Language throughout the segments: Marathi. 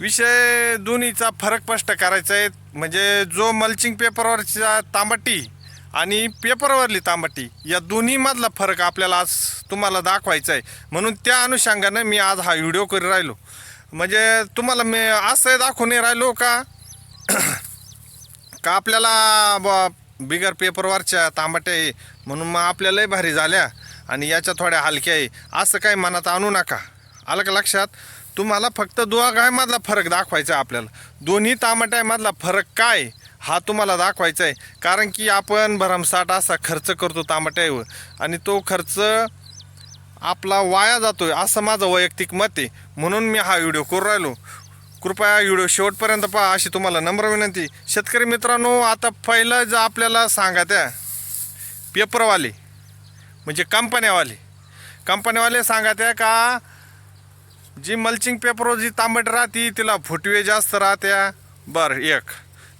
विषय दोन्हीचा फरक स्पष्ट करायचा आहे. म्हणजे जो मल्चिंग पेपरवरच्या तांबटी आणि पेपरवरली तांबटी या दोन्हीमधला फरक आपल्याला आज तुम्हाला दाखवायचा आहे. म्हणून त्या अनुषंगानं मी आज हा व्हिडिओ करी राहिलो. म्हणजे तुम्हाला मी असं दाखवून नाही राहिलो का? का आपल्याला ब बिगर पेपरवरच्या तांबट्या आहे? म्हणून मग आपल्या भारी झाल्या आणि याच्या थोड्या हलक्या आहे. असं काही मनात आणू नका. आलं का लक्षात? तुम्हाला फक्त दोघांमधला फरक दाखवायचा आहे आपल्याला. दोन्ही तांबट्यामधला फरक काय हा तुम्हाला दाखवायचा आहे. कारण की आपण भरमसाठ असा खर्च करतो तामाट्यावर आणि तो खर्च आपला वाया जातो आहे असं माझं वैयक्तिक मत आहे. म्हणून मी हा व्हिडिओ करू राहिलो. कृपया व्हिडिओ शेवटपर्यंत पहा अशी तुम्हाला नम्र विनंती. शेतकरी मित्रांनो आता पहिलं जर आपल्याला सांगा त्या पेपरवाले म्हणजे कंपन्यावाले. कंपन्यावाले सांगा त्या का जी मल्चिंग पेपरवर जी तांबट राहती तिला फुटवे जास्त राहत्या. बरं एक.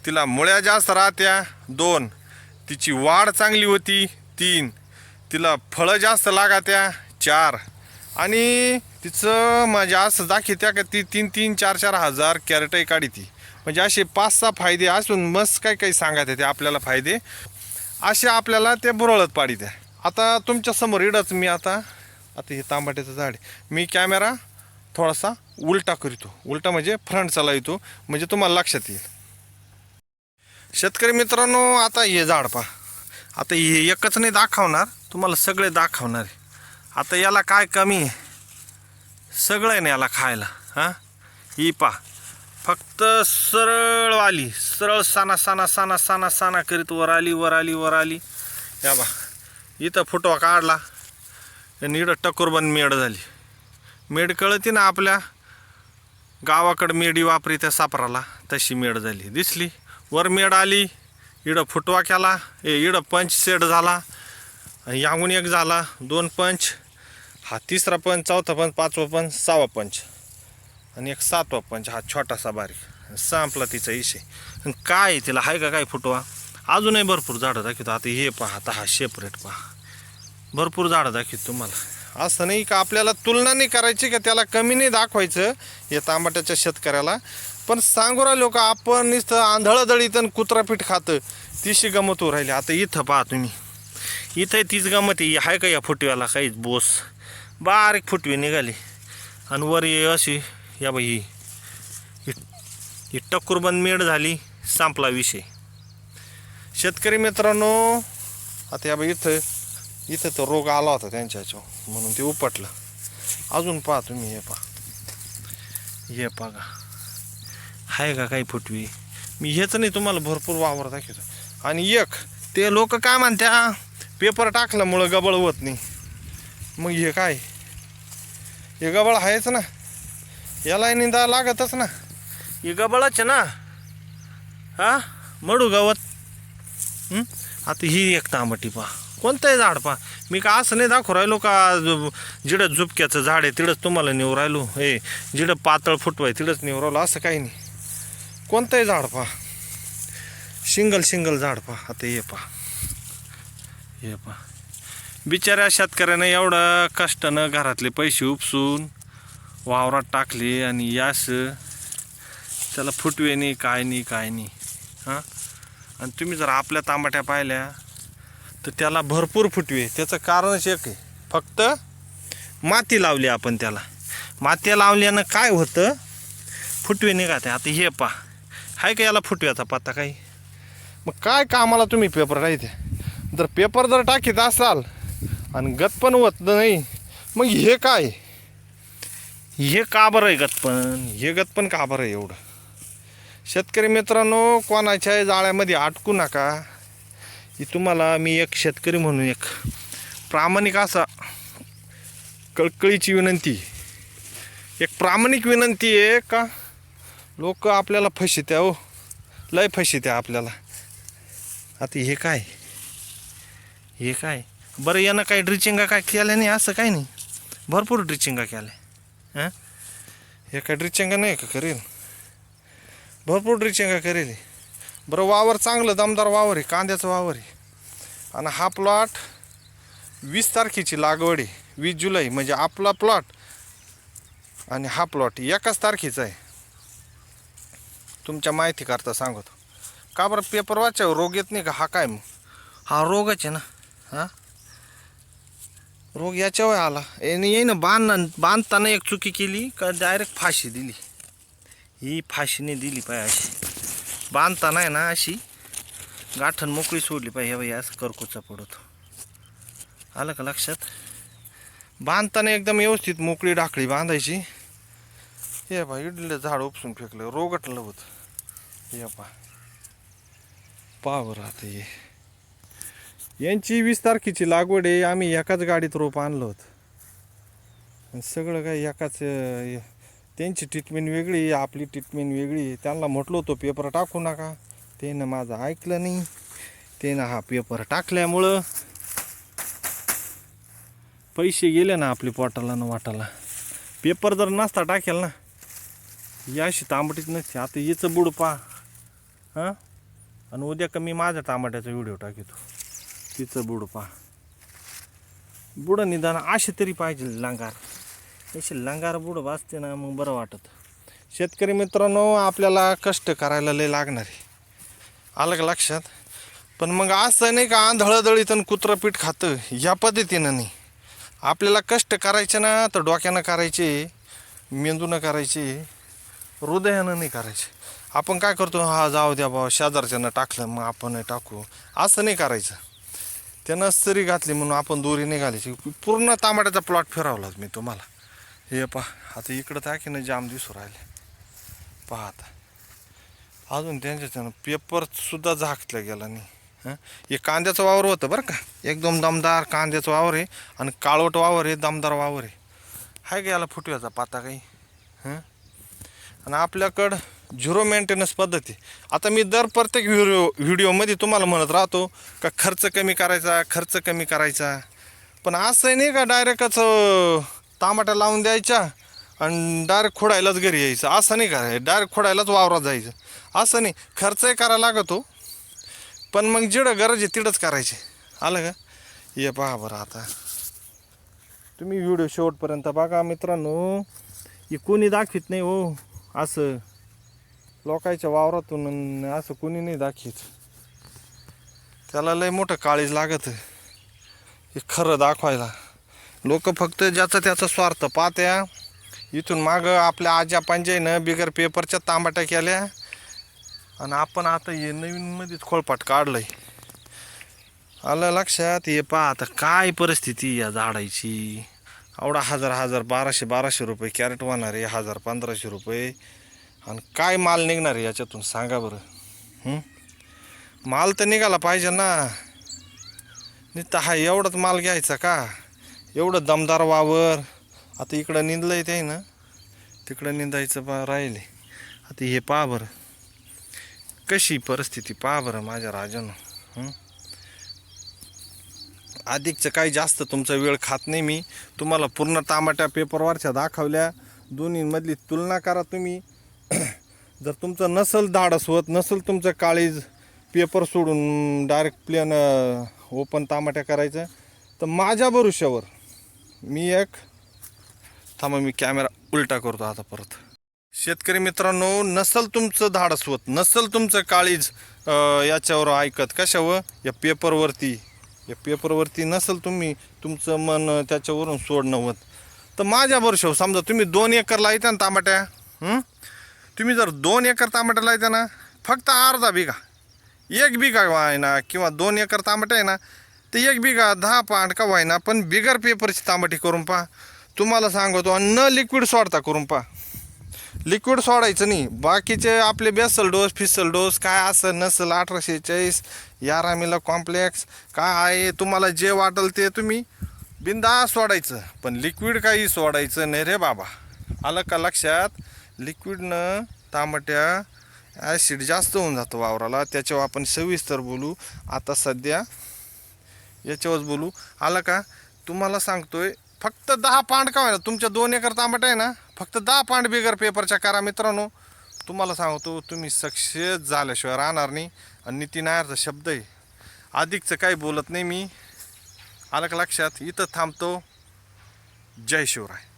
तिला मुळ्या जास्त राहत्या. दोन. तिची वाढ चांगली होती. तीन. तिला फळं जास्त लागात्या. चार. आणि तिचं म्हणजे असं दाखवत्या का ती तीन तीन चार चार हजार कॅरेटही काढी म्हणजे असे पाच सहा फायदे असून मस्त काही काही सांगत ते आपल्याला फायदे. असे आपल्याला ते बुरळत पाडी द्या आता तुमच्यासमोर इडच मी आता. आता हे तांबाट्याचं झाड. आहे. मी कॅमेरा थोडासा उलटा करीतो. उलटा म्हणजे फ्रंट चालवितो म्हणजे तुम्हाला लक्षात येईल. शेतकरी मित्रांनो आता हे झाड पहा. आता हे एकच नाही दाखवणार तुम्हाला सगळे दाखवणार आहे. आता याला काय कमी आहे? सगळं आहे ना याला खायला हां? ही पा फक्त सरळ आली सरळ साना साना साना साना साना करीत वर आली वर आली वर आली या बा. इथं फुटवा काढला. आणि इकडं टकोरबंद मेड झाली. मेड कळती ना आपल्या. गावाकडं मेडी वापरी त्या सापराला. तशी मेड झाली. दिसली. वर मेड आली. इडं फुटवा केला. ए इडं पंच सेट झाला. आणि याहून एक झाला. दोन पंच. हा तिसरा पंच चौथा पंच पाचवा पंच सहावा पंच. आणि एक सातवा पंच. हा छोटासा बारीक. संपला तिचा इशे. काय तिला आहे का काय फुटवा? अजूनही भरपूर झाडं दाखवतो. आता हे पहा. आता हा शेपरेट पहा. भरपूर झाडं दाखवतो तुम्हाला. असं नाही का आपल्याला तुलना नाही करायची का त्याला कमी नाही दाखवायचं या तांबट्याच्या शेतकऱ्याला. पण सांगू राहिलो का आपण नुसतं आंधळदळीत आणि कुत्रापीठ खातं तिशी गमत होऊ राहिली. आता इथं पहा तुम्ही. इथं तीच गमत आहे. आहे का या फुटव्याला काहीच बोस? बारीक फुटवी निघाली. आणि वर ये अशी या बाई ही ही- ही टक्कुरबंद मेड झाली संपला विषय. शेतकरी मित्रांनो आता या बाई इथं इथं तर रोग आला होता त्यांच्या ह्याच्यावर म्हणून ते उपटलं. अजून पहा तुम्ही हे पहा. हे पहा आहे का काही फुटवी? मी हेच नाही तुम्हाला भरपूर वावर दाखवतो. आणि एक ते लोक काय म्हणत्या? पेपर टाकल्यामुळं गबळ होत नाही. मग हे काय? हे गबळ आहेच ना. याला निंदा लागतच ना. हे गबळच ना. हा? मडू गवत. आता ही एक तांबटी पहा. कोणतंही झाड पहा. मी का असं नाही दाखवू राहिलो का जिडं झुपक्याचं झाड आहे तिडंच तुम्हाला नेऊ राहिलो. हे जिडं पातळ फुटवाय तिडंच नेऊ राहिलो. असं काही नाही. कोणतंही झाड पहा. सिंगल सिंगल झाड पहा. आता हे पहा. हे पहा. बिचाऱ्या शेतकऱ्यानं एवढं कष्टानं घरातले पैसे उपसून वावरात टाकले आणि यास त्याला फुटवे नाही काय नाही काय नाही. हां? आणि तुम्ही जर आपल्या तांबाट्या पाहिल्या तर त्याला भरपूर फुटवे. त्याचं कारणच एक आहे. फक्त माती लावली आपण त्याला. माती लावल्यानं काय होतं? फुटवे निघाते. आता हे पा आहे का याला फुटव्याचा पत्ता काही? मग काय कामाला तुम्ही पेपर राहते? जर पेपर जर टाकीत असाल आणि गत पण होत नाही मग हे काय? हे का बरं आहे गतपण हे गतपण का बरं आहे एवढं? शेतकरी मित्रांनो कोणाच्या जाळ्यामध्ये अटकू नका. की तुम्हाला मी एक शेतकरी म्हणून एक प्रामाणिक असा कळकळीची विनंती. एक प्रामाणिक विनंती आहे का? लोक आपल्याला फशित्या हो. लय फशित्या आपल्याला. आता हे काय? हे काय? बरं यानं काही ड्रिचिंगा काय केल्या नाही असं काही नाही. भरपूर ड्रिचिंगा केल्या. हां? हे काय ड्रिचिंगा नाही का करेल भरपूर ड्रिचिंगा करेल बरं वावर चांगलं दमदार वावर आहे कांद्याचं वावर आहे. आणि हा प्लॉट वीस तारखेची लागवड आहे वीस जुलै म्हणजे आपला प्लॉट आणि हा प्लॉट एकाच तारखेचा आहे. तुमच्या माहितीकरता सांगतो. का बरं पेपर वाचावर रोग येत नाही का? हा काय मग? हा रोगच आहे ना? हां? रोग याच्यावर आला. याने ना बांध बांधताना एक चुकी केली का डायरेक्ट फाशी दिली. ही फाशीने दिली पाहिजे अशी. बांधताना आहे ना अशी. गाठण मोकळी सोडली पाहिजे. भाई बाई असं करकोचा पडतो. आलं का लक्षात? बांधताना एकदम व्यवस्थित मोकळी डाकळी बांधायची. हे पा इडलं झाड उपसून फेकलं. रोगटलं होतं. हे पा पा राहते आता हे. यांची वीस तारखेची लागवड आहे. आम्ही एकाच गाडीत रोप आणलं होतं. सगळं काय एकाच त्यांची ट्रीटमेंट वेगळी आपली ट्रीटमेंट वेगळी. त्यांना म्हटलं होतं पेपर टाकू नका. त्यानं माझं ऐकलं नाही. त्यानं हा पेपर टाकल्यामुळं पैसे गेले ना आपले पोटाला ना वाटाला. पेपर जर नसता टाकेल ना याशी अशी तांबटीच नसते. आता हिचं बुड पा हां? आणि उद्या कमी माझ्या टमाट्याचा व्हिडिओ टाकतो. तिचं बुड पा बुड निदान असे तरी पाहिजे लंगार. अशी लंगार बुड वाचते ना मग बरं वाटत. शेतकरी मित्रांनो आपल्याला कष्ट करायला लय लागणार आहे. आलं का लक्षात? पण मग असं नाही का आंधळं दळीत कुत्रं पीठ खातं? या पद्धतीनं नाही. आपल्याला कष्ट करायचे ना तर डोक्यानं करायचे मेंदूनं करायचे हृदयानं नाही करायचे. आपण काय करतो? हा जाऊ द्या बाबा शेजारच्यानं टाकलं मग आपण टाकू. असं नाही करायचं. त्यानं सरी घातली म्हणून आपण दोरी नाही घालायची पूर्ण तांबड्याचा प्लॉट फिरवला मी तुम्हाला. हे पहा आता इकडं टाकीनं जाम दिसू राहिले. पहा आता. अजून त्यांच्याच्यानं पेपरसुद्धा झाकल्या गेला नाही हां? हे कांद्याचं वावर होतं बरं का? एकदम दमदार कांद्याचं वावर आहे आणि काळवट वावर आहे दमदार वावर आहे. हाय का याला फुटव्याचा पाता काही? आणि आपल्याकडं झिरो मेंटेनन्स पद्धती आता मी दर प्रत्येक व्हिडिओ व्हिडिओमध्ये तुम्हाला म्हणत राहतो का खर्च कमी करायचा खर्च कमी करायचा. पण असं नाही का डायरेक्टच टमाट्या लावून द्यायच्या आणि डायरेक्ट खोडायलाच घरी यायचं. असं नाही करायचं. डायरेक्ट खोडायलाच वावरात जायचं. असं नाही. खर्चही करायला लागतो. पण मग जिडं गरज आहे तिडंच करायचे. आलं का? ये पहा बरं आता. तुम्ही व्हिडिओ शेवटपर्यंत बघा मित्रांनो. हे कोणी दाखवित नाही हो. असं लोकांच्या वावरातून असं कोणी नाही दाखवित. त्याला लय मोठं काळीज लागत. हे खरं दाखवायला. लोक फक्त ज्याचा त्याचा स्वार्थ पाहत्या. इथून मागं आपल्या आजा पंजाईनं बिगर पेपरच्या तांबाट्या केल्या. आणि आपण आता हे नवीनमध्येच खोळपाट काढलंय. आलं लक्षात हे पहा आता काय परिस्थिती या झाडायची एवढा हजार हजार बाराशे बाराशे रुपये कॅरेट वाहणार आहे हजार पंधराशे रुपये. आणि काय माल निघणार आहे याच्यातून सांगा बरं. माल तर निघाला पाहिजे ना. निता हा एवढाच माल घ्यायचा का? एवढं दमदार वावर. आता इकडं निंदलंय ते ना तिकडं निंदायचं बा राहिले. आता हे पहा बरं. कशी परिस्थिती पहा बरं माझ्या राजानं. अधिकचं काही जास्त तुमचा वेळ खात नाही मी. तुम्हाला पूर्ण टामाट्या पेपरवरच्या दाखवल्या. दोन्हीमधली तुलना करा तुम्ही. जर तुमचं नसल धाडस होत नसल तुमचं काळीज पेपर सोडून डायरेक्ट प्लेन ओपन तामाट्या करायचं तर माझ्या भरोश्यावर मी एक. थांबा मी कॅमेरा उलटा करतो आता परत. शेतकरी मित्रांनो नसल तुमचं धाडस नसल तुमचं काळीज याच्यावर ऐकत कशावर या पेपरवरती या पेपरवरती नसल तुम्ही तुमचं मन त्याच्यावरून सोडणं होत. तर माझ्या भरोश्यावर समजा तुम्ही दोन एकर लायता ना तांबाट्या तुम्ही जर दोन एकर तांबाट्या लायता ना फक्त अर्धा बिघा. एक बिघा आहे ना किंवा दोन एकर तांबट्या आहे ना तर एक बिघा दहा पांड का व्हायना पण बिगर पेपरची तांबटी करून पहा. तुम्हाला सांगतो आणि न लिक्विड सोडता करून पहा. लिक्विड सोडायचं नाही. बाकीचे आपले बेसल डोस फिसल डोस काय असं नसल अठराशे चाळीस यारामिला कॉम्प्लेक्स काय आहे तुम्हाला जे वाटेल ते तुम्ही बिंदा सोडायचं. पण लिक्विड काही सोडायचं नाही रे बाबा. आलं का लक्षात? लिक्विडनं तांबट्या ॲसिड जास्त होऊन जातं वावराला. त्याच्यावर आपण सविस्तर बोलू. आता सध्या याच्यावरच बोलू. आलं का? तुम्हाला सांगतोय फक्त दहा पांड का व्हायला? तुमच्या दोन एकर तांबट आहे ना? फक्त दहा पांड बिगर पेपरच्या करा मित्रांनो. तुम्हाला सांगतो तुम्ही सक्सेस झाल्याशिवाय राहणार नाही. आणि नितीन आयरचा शब्द आहे. अधिकचं काही बोलत नाही मी. आलं का लक्षात? इथं थांबतो. जय शिवराय.